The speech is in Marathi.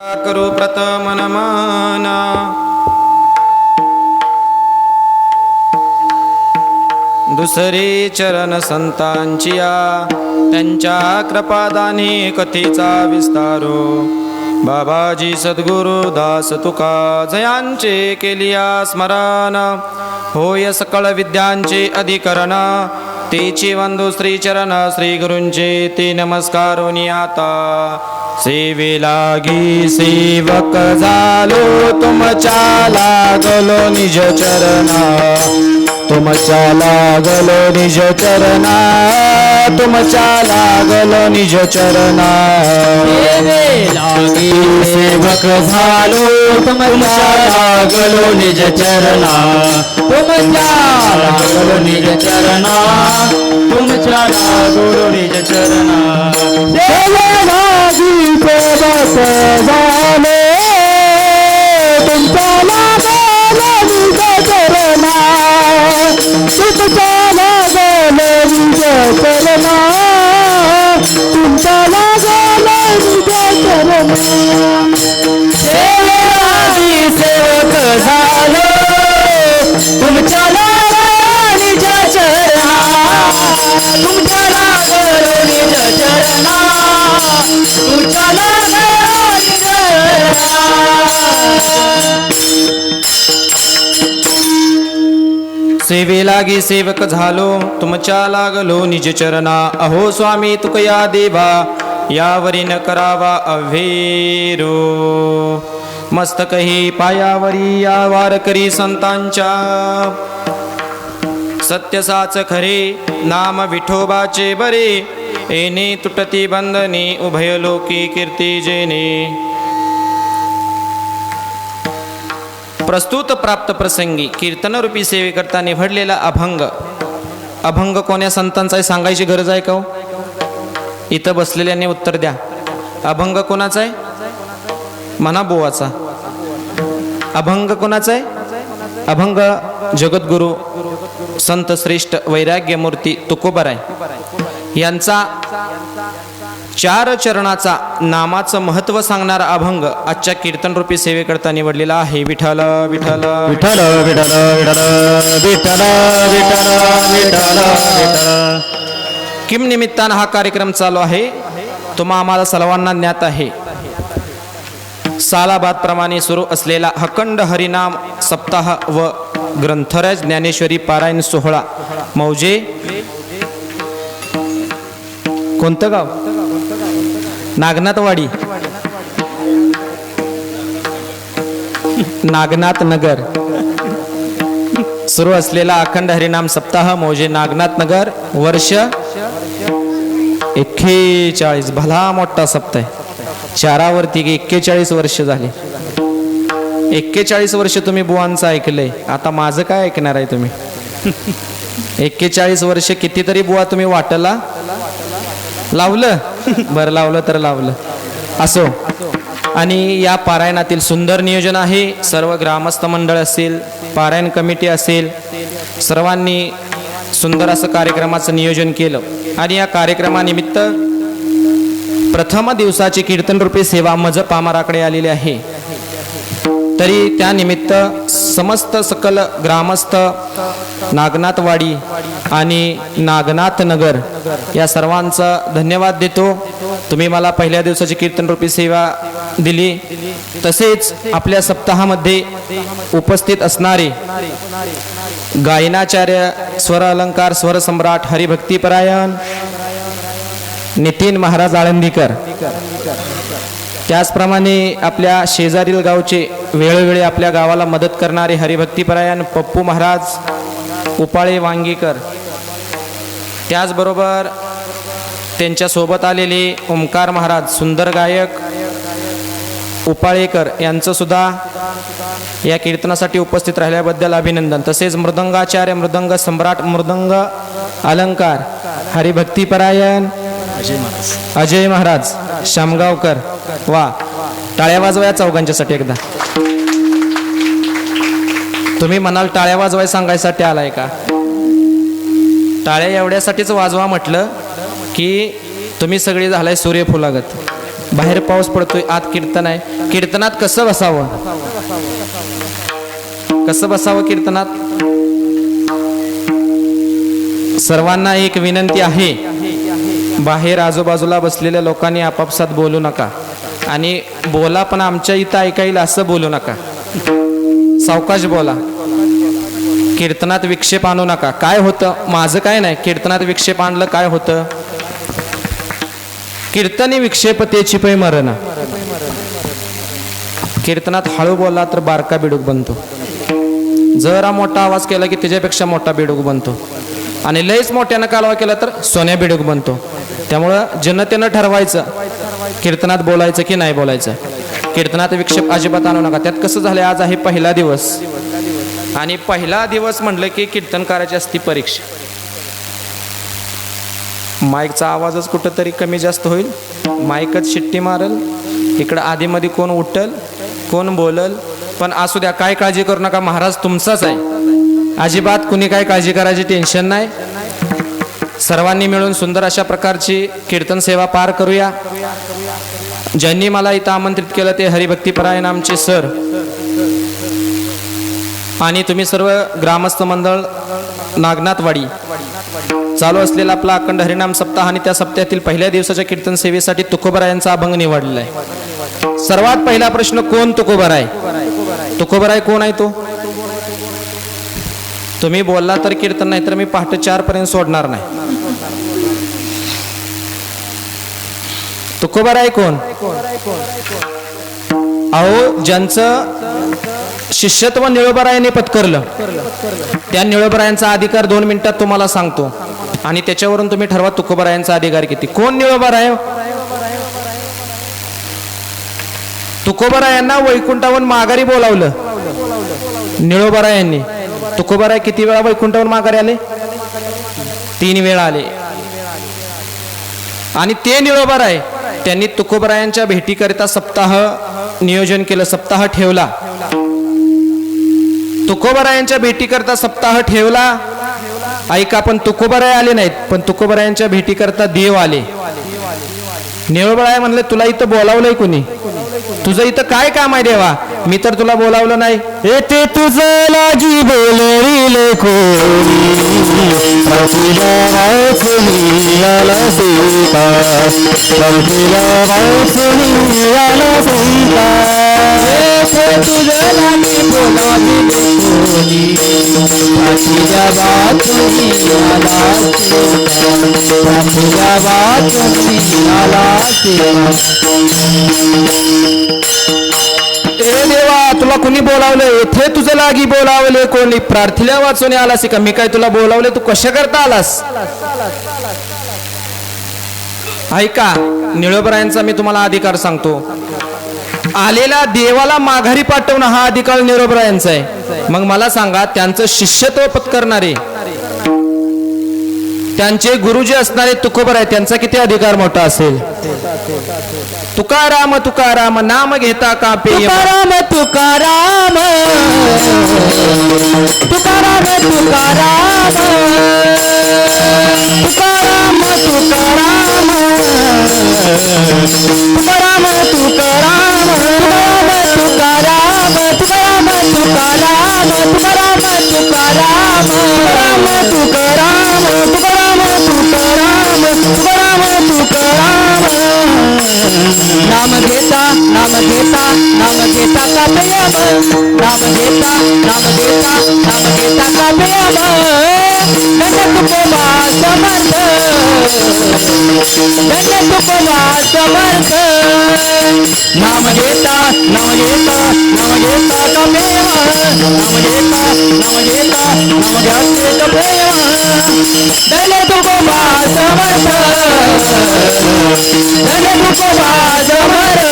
करो प्रथम नमाना। दुसरे चरण संतांची त्यांच्या कृपादानी कथेचा विस्तारो। बाबाजी सद्गुरु दास तुका जयांचे केलिया स्मरण। होय सकळ विद्यांचे अधिकरण। तेची वंदू श्री चरण श्री गुरूंचे ते नमस्कारोनी आता। सेवे लागी सेवक झालो तुमच्या लागलो निज चरणा. तुमच्या लागलो निज चरणा. तुमच्या लागलो निज चरणा. लागी सेवक झालो तुमच्या लागलो निज चरणा. तुमच्या लागलो निज चरणा. तुमच्या लागलो निज चरणा. si può, può, सेवेलागी सेवक झालो तुमच्या लागलो निज चरणा. अहो स्वामी तुकया देवा यावरी न करावा अव्हेरो. मस्तकही पायावरी या वारकरी संतांच्या. सत्यसाच खरे नाम विठोबाचे बरे. एने तुटती बंधने उभय लोकी कीर्ती जेने. प्रस्तुत प्राप्त प्रसंगी कीर्तनरूपी सेवेकरता निवडलेला अभंग. अभंग कोण्या संतांचा आहे सांगायची गरज आहे का हो? इथं बसलेल्याने उत्तर द्या. अभंग कोणाचा आहे म्हणा बुवाचा अभंग कोणाचा आहे अभंग जगद्गुरु संत श्रेष्ठ वैराग्यमूर्ती तुकोबर आहे यांचा चार चरणाचा नामाचं महत्त्व सांगणारा अभंग आजच्या कीर्तनरूपी सेवेकरता निवडलेला आहे. विठ्ठल विठ्ठल विठ्ठल विठ्ठल विठ्ठल विठ्ठल विठ्ठल विठ्ठल. विठ्ठल किम निमित्तानं हा कार्यक्रम चालू आहे? तुम्हा आम्हाला सर्वांना ज्ञात आहे. सालाबाद प्रमाणे सुरू असलेला अखंड हरिनाम सप्ताह व ग्रंथराज ज्ञानेश्वरी पारायण सोहळा. मौजे. कोणतं गाव? नागनाथवाडी. नागनाथ नगर. सुरू असलेला अखंड हरिनाम सप्ताह मौजे नागनाथ नगर वर्ष एक्केचाळीस. भला मोठा सप्ताह आहे. चारावरती एक्केचाळीस वर्ष झाले. एक्केचाळीस वर्ष तुम्ही बुवांचं ऐकलंय. आता माझं काय ऐकणार आहे तुम्ही? एक्केचाळीस वर्ष कितीतरी बुवा तुम्ही वाटला? लावलं? बरं लावलं तर लावलं. असो. आणि या पारायणातील सुंदर नियोजन आहे. सर्व ग्रामस्थ मंडळ असेल पारायण कमिटी असेल सर्वांनी सुंदर असं कार्यक्रमाचं नियोजन केलं. आणि या कार्यक्रमानिमित्त प्रथम दिवसाची कीर्तनरूपी सेवा मज पामाराकडे आलेली आहे. तरी त्यानिमित्त समस्त सकल ग्रामस्थ नागनाथवाडी आणि नागनाथ नगर या सर्वांचा धन्यवाद देतो. तुम्ही मला पहिल्या दिवसाची कीर्तनरूपी सेवा दिली. तसेच आपल्या सप्ताहामध्ये उपस्थित असणारे गायनाचार्य स्वर अलंकार स्वर सम्राट हरिभक्तीपरायण नितीन महाराज आळंदीकर. त्याचप्रमाणे आपल्या शेजारील गावचे वेळोवेळी आपल्या गावाला मदत करणारे हरिभक्तीपरायण पप्पू महाराज उपाळे वांगीकर त्याचबरोबर त्यांच्यासोबत आलेले ओंकार महाराज सुंदर गायक उपाळेकर यांचंसुद्धा या कीर्तनासाठी उपस्थित राहिल्याबद्दल अभिनंदन. तसेच मृदंगाचार्य मृदंग सम्राट मृदंग अलंकार हरिभक्तीपरायण अजय महाराज. शामगावकर वा. टाळ्या वाजवाया चौघांच्यासाठी एकदा. तुम्ही म्हणाल टाळ्या वाजवाय सांगायसाठी आलाय का? टाळ्या एवढ्यासाठीच वाजवा म्हटलं की तुम्ही सगळी झालाय सूर्यफुलागत. बाहेर पाऊस पडतोय आत कीर्तन आहे. कीर्तनात कसं बसावं? कसं बसावं कीर्तनात? सर्वांना एक विनंती आहे बाहेर आजूबाजूला बसलेल्या लोकांनी आपापसात बोलू नका. आणि बोला पण आमच्या इथं ऐका येईल असं बोलू नका. सावकाश बोला. कीर्तनात विक्षेप आणू नका. काय होतं? माझं काय नाही. कीर्तनात विक्षेप आणलं काय होतं? कीर्तनी विक्षेपतेची पै मरण. कीर्तनात हळू बोलला तर बारका बिडूक बनतो. जरा मोठा आवाज केला की त्याच्यापेक्षा मोठा बिडूक बनतो. आणि लयच मोठ्यानं कालवा केला तर सोन्या बिडूक बनतो. त्यामुळं जनतेनं ठरवायचं कीर्तनात बोलायचं की नाही बोलायचं. कीर्तनात विक्षेप अजिबात आणू नका. त्यात कसं झालं आज आहे पहिला दिवस. आणि पहिला दिवस म्हटलं की कीर्तनकाराची असती परीक्षा. माईकचा आवाजच कुठंतरी कमी जास्त होईल. माईकच शिट्टी मारल. इकडं आधीमध्ये कोण उठल कोण बोलल. पण असू द्या काय काळजी करू नका. महाराज तुमचाच आहे. अजिबात कुणी काय काळजी करायची टेन्शन नाही. सर्वांनी मिळून सुंदर अशा प्रकारची कीर्तन सेवा पार करूया. ज्यांनी मला इथं आमंत्रित केलं ते हरिभक्तीपरायण आमचे सर. आणि तुम्ही सर्व ग्रामस्थ मंडळ नागनाथवाडी चालू असलेला आपला अखंड हरिनाम सप्ताह आणि त्या सप्ताहातील पहिल्या दिवसाच्या कीर्तन सेवेसाठी तुकोबरायांचा अभंग निवडलेला आहे सर्वात पहिला प्रश्न कोण तुकोबर आहे तुकोबर आहे कोण आहे तो? तुम्ही बोलला तर कीर्तन नाही तर मी पहाटे चार पर्यंत सोडणार नाही. तुकोबर ऐकून कोण? अहो ज्यांचं शिष्यत्व निळोबरायाने पत्करलं त्या निळोबरायांचा अधिकार दोन मिनिटात तुम्हाला सांगतो. आणि त्याच्यावरून तुम्ही ठरवा तुकोबरायांचा अधिकार किती. कोण निळोबराय? तुकोबरायांना वैकुंठावरून माघारी बोलावलं. निळोबरायांनी. तुकोबराय किती वेळा वैकुंठावर माघारी आले? तीन वेळा आले. आणि ते निळोबर आहे. त्यांनी तुकोबरायांच्या भेटीकरिता सप्ताह नियोजन केलं. सप्ताह ठेवला. तुकोबरायांच्या भेटीकरता सप्ताह ठेवला. ऐका पण तुकोबराय आले नाहीत. पण तुकोबरायांच्या भेटीकरता देव आले. निळोबराय म्हणले तुला इथं बोलावलंय कुणी? तुझं इथं काय काम आहे देवा? मी तर तुला बोलावलं नाही. तुझं लाजी कोणी येथे तुझं लाजी बोलाविल कोणी देवा तुला कुणी बोलावलं? येथे तुझं लागी बोलावले कोणी प्रार्थीला वाचून आलास का? मी काय तुला बोलावले? तू कशा करता आलास? ऐका निळोबरायांचा मी तुम्हाला अधिकार सांगतो. आलेला देवाला माघारी पाठवणं हा अधिकार निरोबरा यांचा आहे. मग मला सांगा त्यांचं शिष्यत्व पत्करणारे त्यांचे गुरु जे असणारे तुकोबर आहे त्यांचा किती अधिकार मोठा असेल? तुकाराम तुकाराम नाम घेता का तुकाराम तुकाराम तुकाराम तुकाराम तुकाराम तुकाराम नाम घेता नाम घेता नाम घेता का प्रेम नाम घेता नाम घेता नाम घेता का प्रेम धन्य तुकोबा समर्थ धन्य तुकोबा समर्थ नाम घेता नाम घेता नाम घेता का प्रेम नाम घेता नाम घेता नाम घेता धन तुकोबा समर्थ धन तुकोबा समर्थ